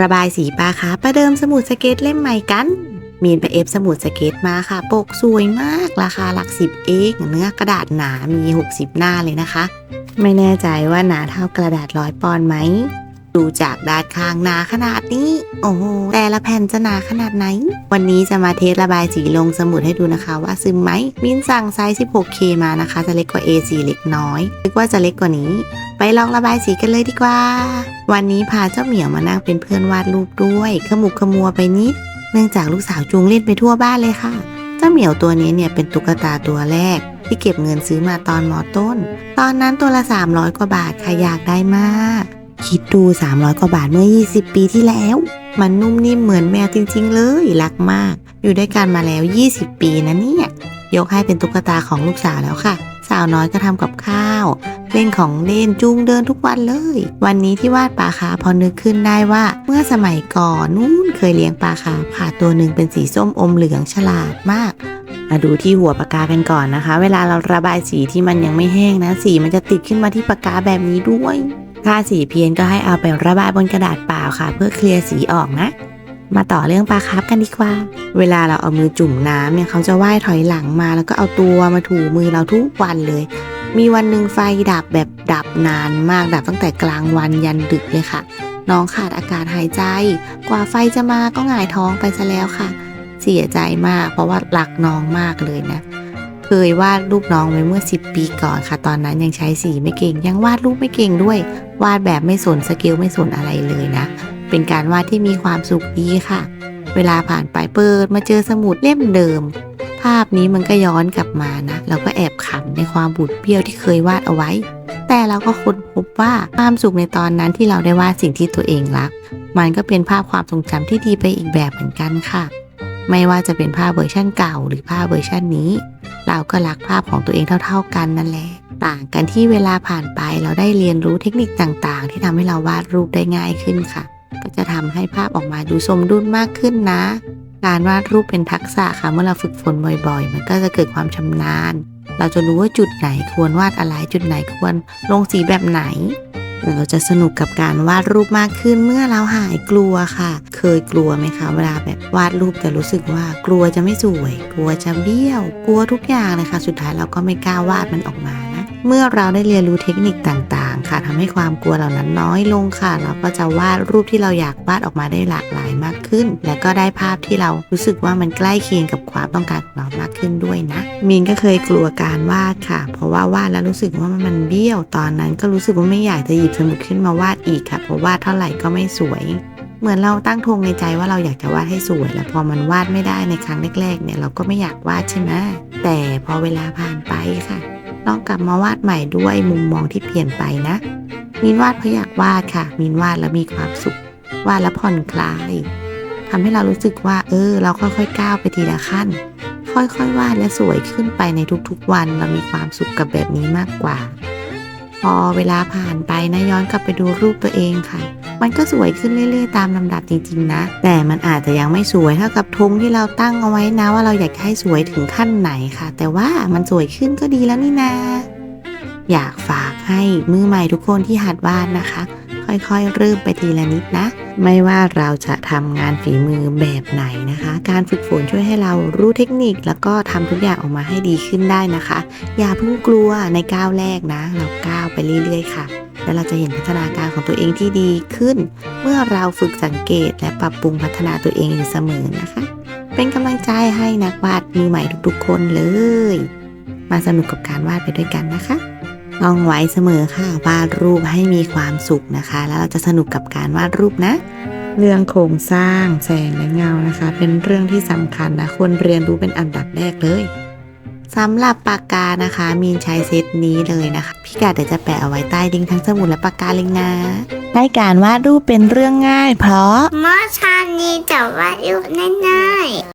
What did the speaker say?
ระบายสีปลาคะประเดิมสมุดสเก็ตเล่มใหม่กัน มีนไปเอฟสมุดสเก็ตมาค่ะ ปกสวยมากราคาหลักสิบเองเนื้อกระดาษหนามี 60 หน้าเลยนะคะ ไม่แน่ใจว่าหนาเท่ากระดาษร้อยปอนไหม ดูจากด้านข้างหนาขนาดนี้ โอ้โหแต่ละแผ่นจะหนาขนาดไหน วันนี้จะมาเทสระบายสีลงสมุดให้ดูนะคะ ว่าซึมไหมมินสั่งไซส์ 16K มานะคะ จะเล็กกว่า A4 เล็กน้อยนึกว่าจะเล็กกว่านี้ ไปลองระบายสีกันเลยดีกว่า วันนี้พาเจ้าเหมียวมานั่งเป็นเพื่อนวาดรูปด้วยขมุกขมัวไปนิด เนื่องจากลูกสาวจูงเล่นไปทั่วบ้านเลยค่ะ เจ้าเหมียวตัวนี้เนี่ยเป็นตุ๊กตาตัวแรกที่เก็บเงินซื้อมาตอนมอต้น ตอนนั้นตัวละ 300 กว่าบาทค่ะอยากได้มาก คิดดู 300 กว่าบาทเมื่อ 20 ปีที่แล้ว มันนุ่มนิ่มเหมือนแมวจริง ๆ เลย รักมาก อยู่ด้วยกันมาแล้ว 20 ปีนะเนี่ย ยกให้เป็นตุ๊กตาของลูกสาวแล้วค่ะ สาวน้อยก็ทำกับข้าว เล่นของเล่นจูงเดินทุกวันเลย วันนี้ที่วาดปลาคาร์ฟพอนึกขึ้นได้ว่า เมื่อสมัยก่อนนู้นเคยเลี้ยงปลาคาร์ฟค่ะตัวหนึ่งเป็นสีส้มอมเหลืองฉลาดมากมาดูที่หัวปากกากันก่อนนะคะ เวลาเราระบายสีที่มันยังไม่แห้งนะ สีมันจะติดขึ้นมาที่ปากกาแบบนี้ด้วย ถ้าสีเพี้ยนก็ให้เอาไประบายบนกระดาษเปล่าค่ะ เพื่อเคลียร์สีออกนะ มาต่อเรื่องปลาคาร์ฟกันดีกว่า เวลาเราเอามือจุ่มน้ำเนี่ยเขาจะว่ายถอยหลังมา แล้วก็เอาตัวมาถูมือเราทุกวันเลย มีวันหนึ่งไฟดับแบบดับนานมากดับตั้งแต่กลางวันยันดึกเลยค่ะ น้องขาดอากาศหายใจ กว่าไฟจะมาก็หงายท้องไปซะแล้วค่ะ เสียใจมาก เพราะว่ารักน้องมากเลยนะเคยวาดรูปน้องไว้เมื่อ 10 ปีก่อนค่ะ ตอนนั้นยังใช้สีไม่เก่ง ยังวาดรูปไม่เก่งด้วย วาดแบบไม่สนสเกลไม่สนอะไรเลยนะ เป็นการวาดที่มีความสุขดีค่ะ เวลาผ่านไปเปิดมาเจอสมุดเล่มเดิม ภาพนี้มันก็ย้อนกลับมานะเราก็แอบขำในความบูดเบี้ยวที่เคยวาดเอาไว้ แต่เราก็ค้นพบว่าความสุขในตอนนั้นที่เราได้วาดสิ่งที่ตัวเองรัก มันก็เป็นภาพความทรงจำที่ดีไปอีกแบบเหมือนกันค่ะ ไม่ว่าจะเป็นภาพเวอร์ชั่นเก่า หรือภาพเวอร์ชั่นนี้ เราก็รักภาพของตัวเองเท่า ๆกันนั่นแหละ ต่างกันที่เวลาผ่านไปเราได้เรียนรู้เทคนิคต่างๆ ที่ทำให้เราวาดรูปได้ง่ายขึ้นค่ะ ก็จะทำให้ภาพออกมาดูสมดุลมากขึ้นนะ การวาดรูปเป็นทักษะค่ะ เมื่อเราฝึกฝนบ่อยๆ มันก็จะเกิดความชำนาญ เราจะรู้ว่าจุดไหนควรวาดอะไรจุดไหนควรลงสีแบบไหน เราจะสนุกกับการวาดรูปมากขึ้นเมื่อเราหายกลัวค่ะ เคยกลัวไหมคะ เวลาแบบวาดรูปแต่รู้สึกว่ากลัวจะไม่สวย กลัวจะเบี้ยว กลัวทุกอย่างเลยค่ะ สุดท้ายเราก็ไม่กล้าวาดมันออกมา เมื่อเราได้เรียนรู้เทคนิคต่างๆ ค่ะทำให้ความกลัวเหล่านั้นน้อยลงค่ะ เราก็จะวาดรูปที่เราอยากวาดออกมาได้หลากหลายมากขึ้น และก็ได้ภาพที่เรารู้สึกว่ามันใกล้เคียงกับความต้องการของเรามากขึ้นด้วยนะมีนก็เคยกลัวการวาดค่ะ เพราะว่าวาดแล้วรู้สึกว่ามันเบี้ยวตอนนั้น ก็รู้สึกว่าไม่อยากจะหยิบสมุดขึ้นมาวาดอีกค่ะ เพราะวาดเท่าไหร่ก็ไม่สวยเหมือนเราตั้งธงในใจว่าเราอยากจะวาดให้สวย แล้วพอมันวาดไม่ได้ในครั้งแรกๆ เนี่ยเราก็ไม่อยากวาดใช่ไหมแต่พอเวลาผ่านไปค่ะ ลองกลับมาวาดใหม่ด้วยมุมมองที่เปลี่ยนไปนะ มินวาดเพราะอยากวาดค่ะ มินวาดแล้วมีความสุข วาดแล้วผ่อนคลายทำให้เรารู้สึกว่า เออ เราค่อยๆก้าวไปทีละขั้น ค่อยๆวาดและสวยขึ้นไปในทุกๆวัน เรามีความสุขกับแบบนี้มากกว่า พอเวลาผ่านไปนะย้อนกลับไปดูรูปตัวเองค่ะ มันก็สวยขึ้นเรื่อยๆตามลำดับจริงๆนะ แต่มันอาจจะยังไม่สวยเท่ากับธงที่เราตั้งเอาไว้นะว่าเราอยากให้สวยถึงขั้นไหนค่ะ แต่ว่ามันสวยขึ้นก็ดีแล้วนี่นาอยากฝากให้มือใหม่ทุกคนที่หัดวาดนะคะ ค่อยๆ เริ่มไปทีละนิดนะ ไม่ว่าเราจะทำงานฝีมือแบบไหนนะคะ การฝึกฝนช่วยให้เรารู้เทคนิค แล้วก็ทำทุกอย่างออกมาให้ดีขึ้นได้นะคะ อย่าเพิ่งกลัวในก้าวแรกนะ เราก้าวไปเรื่อยๆค่ะ แล้วเราจะเห็นพัฒนาการของตัวเองที่ดีขึ้น เมื่อเราฝึกสังเกตและปรับปรุงพัฒนาตัวเองอยู่เสมอนะคะ เป็นกำลังใจให้นักวาดมือใหม่ทุกๆ คนเลย มาสนุกกับการวาดไปด้วยกันนะคะต้องไว้เสมอค่ะวาดรูปให้มีความสุขนะคะ แล้วเราจะสนุกกับการวาดรูปนะ เรื่องโครงสร้างแสงและเงานะคะ เป็นเรื่องที่สำคัญนะควรเรียนรู้เป็นอันดับแรกเลยสำหรับปากกานะคะ มีนใช้เซตนี้เลยนะคะ กาเดี๋ยวจะแปะเอาไว้ใต้ลิงก์ทั้งสมุดและปากกาเลยนะให้การวาดรูปเป็นเรื่องง่าย เพราะเมื่อชานี้จะว่าอยู่ง่ายๆ